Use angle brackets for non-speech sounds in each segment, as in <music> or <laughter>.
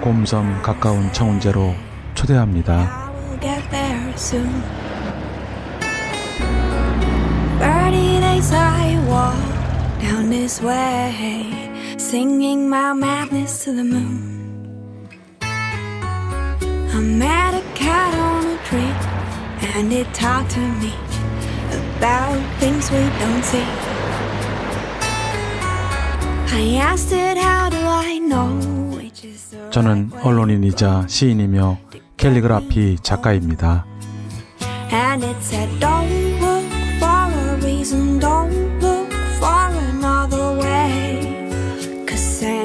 곰섬 가까운 청운제로 초대합니다. I will get there soon. 30 days I walk down this way, singing my madness to the moon. I met a cat on a tree, and it talked to me about things we don't see. 저는 언론인이자 시인이며 캘리그라피 작가입니다.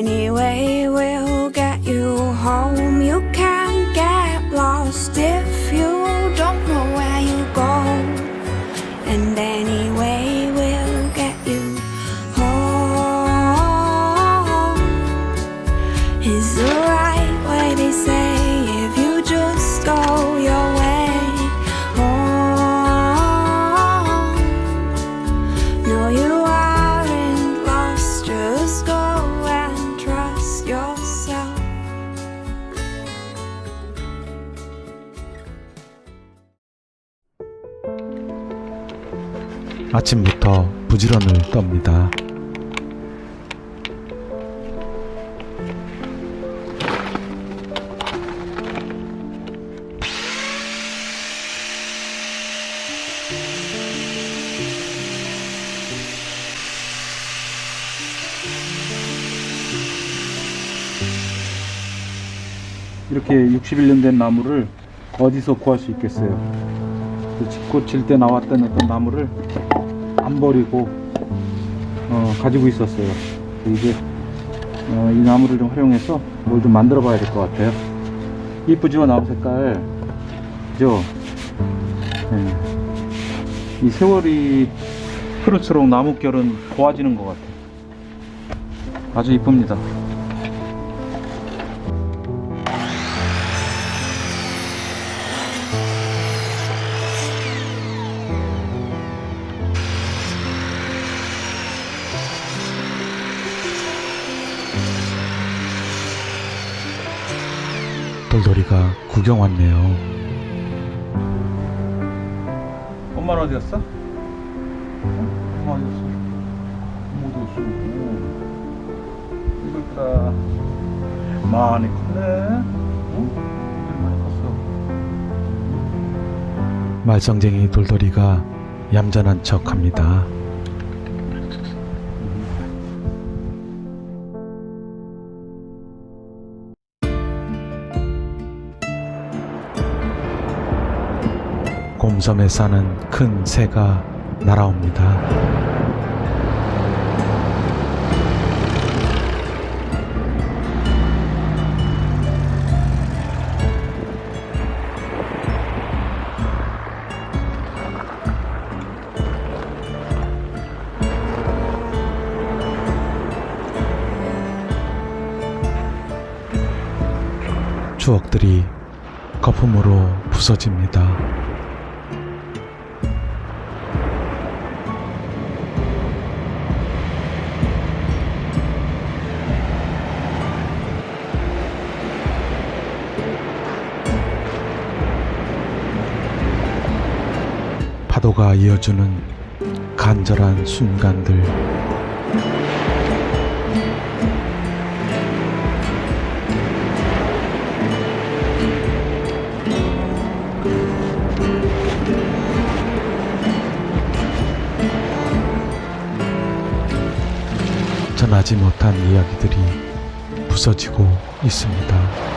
Anyway, we'll get you home. 아침부터 부지런을 떱니다. 이렇게 61년 된 나무를 어디서 구할 수 있겠어요? 집 고 칠 때 나왔던 어떤 나무를 안 버리고 어, 가지고 있었어요. 이제 어, 이 나무를 좀 활용해서 뭘 좀 만들어 봐야 될 것 같아요. 이쁘죠 나무 색깔. 그죠? 네. 이 세월이 흐를수록 나무결은 고와지는 것 같아요. 아주 이쁩니다. 돌돌이가 구경 왔네요. 엄마는 어디 갔어? 어? 엄마 어디 갔어? 엄마 어디 갔어? 이쁘다. 많이 컸네. 어? 되게 많이 컸어. 말썽쟁이 돌돌이가 얌전한 척합니다. 곰섬에 사는 큰 새가 날아옵니다. 추억들이 거품으로 부서집니다. 파도가 이어주는 간절한 순간들. 전하지 못한 이야기들이 부서지고 있습니다.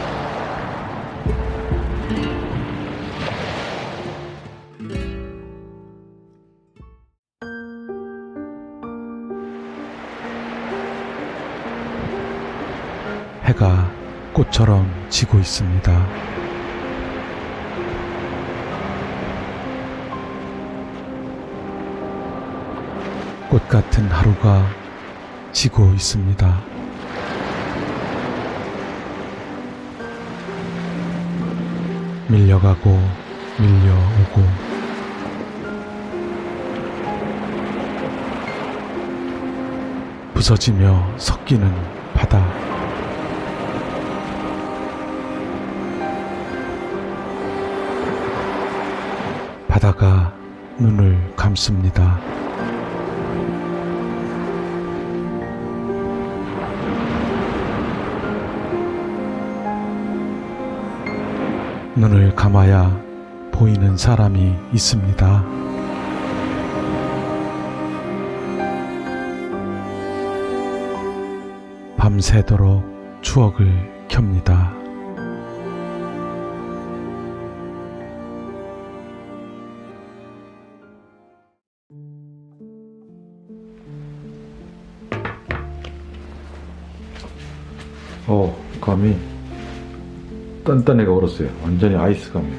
해가 꽃처럼 지고 있습니다. 꽃 같은 하루가 지고 있습니다. 밀려가고 밀려오고 부서지며 섞이는 바다. 바다가 눈을 감습니다. 눈을 감아야 보이는 사람이 있습니다. 밤새도록 추억을 켭니다. 어, 감이 단단하게 얼었어요. 완전히 아이스 감이에요.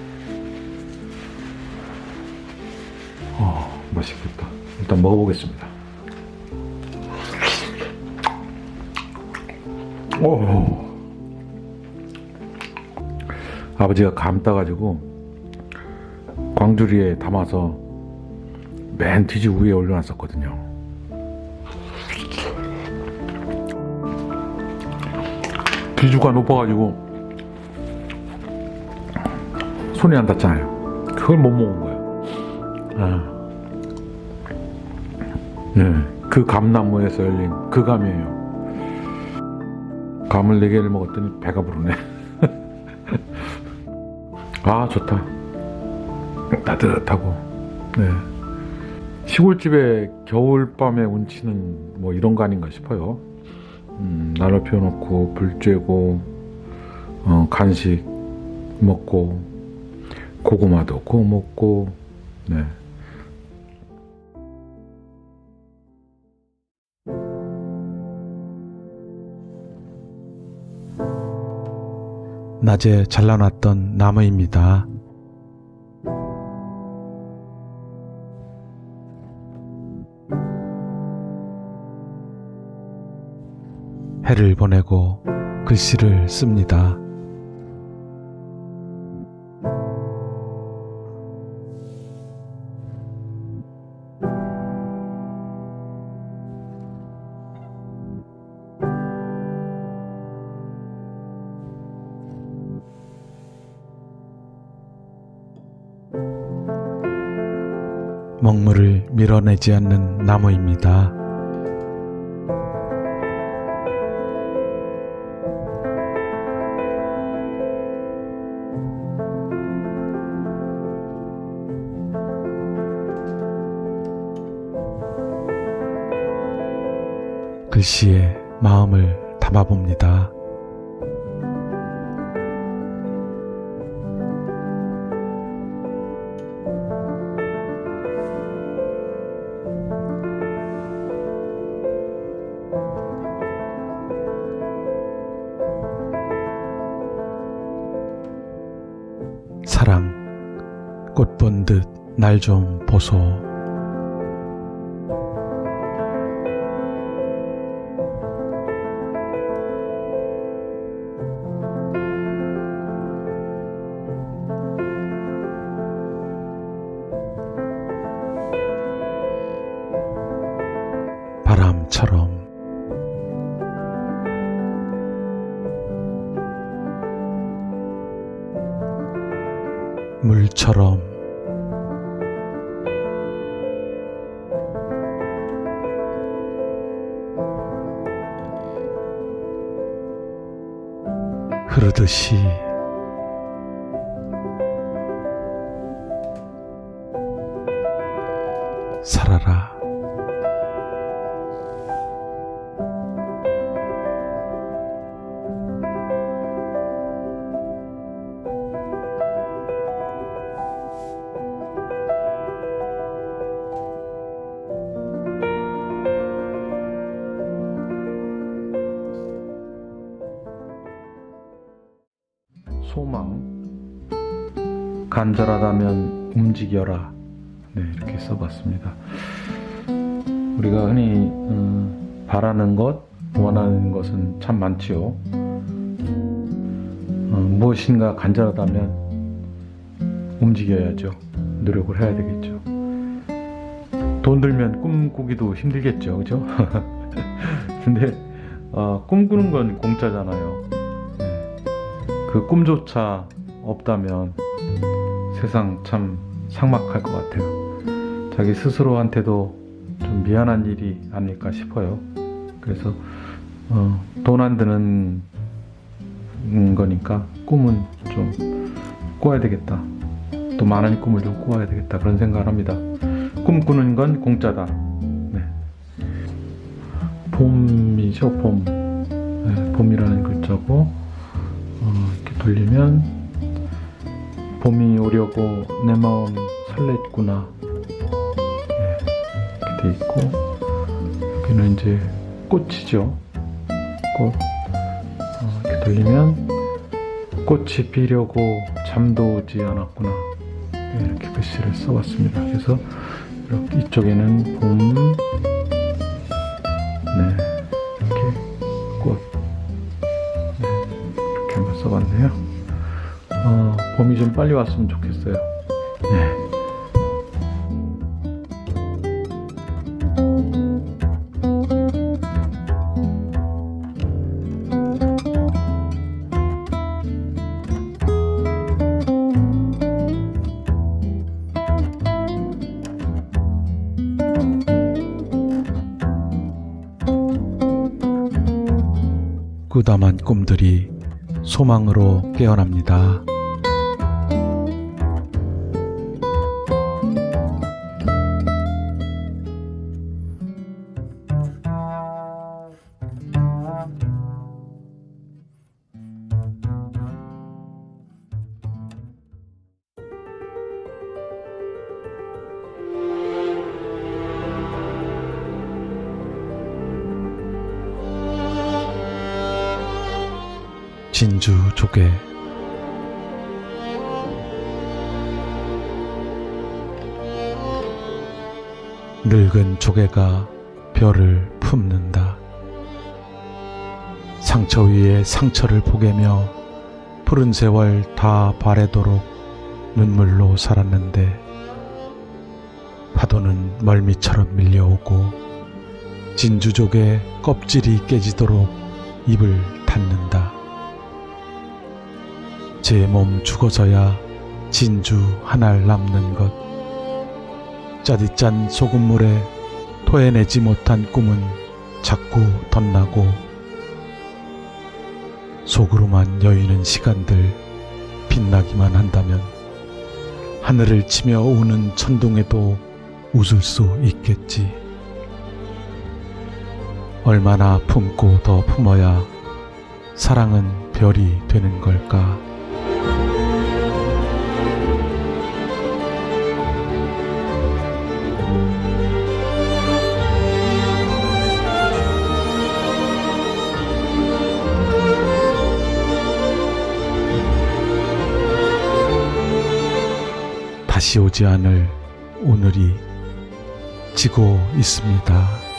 어, 맛있겠다. 일단 먹어보겠습니다. 오. 아버지가 감 따가지고 광주리에 담아서 맨 뒤지 위에 올려놨었거든요. 비주가 높아가지고 손이 안 닿잖아요. 그걸 못 먹은 거예요. 아. 네, 그 감나무에서 열린 그 감이에요. 감을 네 개를 먹었더니 배가 부르네. <laughs> 아 좋다. 따뜻하고. 네. 시골집에 겨울밤에 운치는 뭐 이런 거 아닌가 싶어요. 음, 나를 피워놓고 불 쬐고 어, 간식 먹고 고구마도 구워 먹고 네. 낮에 잘라놨던 나무입니다. 해를 보내고 글씨를 씁니다. 먹물을 밀어내지 않는 나무입니다. 글씨에 마음을 담아봅니다. 사랑, 꽃 본 듯 날 좀 보소. 물처럼. 흐르듯이 간절하다면 움직여라. 네 이렇게 써봤습니다. 우리가 흔히 음, 바라는 것 원하는 것은 참 많지요. 어, 무엇인가 간절하다면 움직여야죠. 노력을 해야 되겠죠. 돈 들면 꿈꾸기도 힘들겠죠. 그죠? <laughs> 근데 어, 꿈꾸는 건 공짜잖아요. 그 꿈조차 없다면 세상 참 삭막할 것 같아요. 자기 스스로한테도 좀 미안한 일이 아닐까 싶어요. 그래서 어, 돈안 드는 음, 거니까 꿈은 좀 꿔야 되겠다. 또 많은 꿈을 좀 꿔야 되겠다. 그런 생각을 합니다. 꿈꾸는 건 공짜다. 네. 봄이죠, 봄. 네, 봄이라는 글자고, 어, 이렇게 돌리면, 봄이 오려고 내 마음 설렜구나. 네, 이렇게 돼 있고, 여기는 이제 꽃이죠. 꽃. 어, 이렇게 돌리면, 꽃이 피려고 잠도 오지 않았구나. 네, 이렇게 글씨를 써봤습니다. 그래서 이렇게 이쪽에는 봄, 네, 봄이 좀 빨리 왔으면 좋겠어요. 네. 꾸담한 꿈들이 소망으로 깨어납니다. 진주 조개 늙은 조개가 별을 품는다. 상처 위에 상처를 보게며 푸른 세월 다 바래도록 눈물로 살았는데 파도는 멀미처럼 밀려오고 진주족의 껍질이 깨지도록 입을 닫는다. 제 몸 죽어서야 진주 하나를 남는 것. 짜디짠 소금물에 토해내지 못한 꿈은 자꾸 덧나고 속으로만 여유는 시간들 빛나기만 한다면 하늘을 치며 우는 천둥에도 웃을 수 있겠지. 얼마나 품고 더 품어야 사랑은 별이 되는 걸까? 다시 오지 않을 오늘이 지고 있습니다.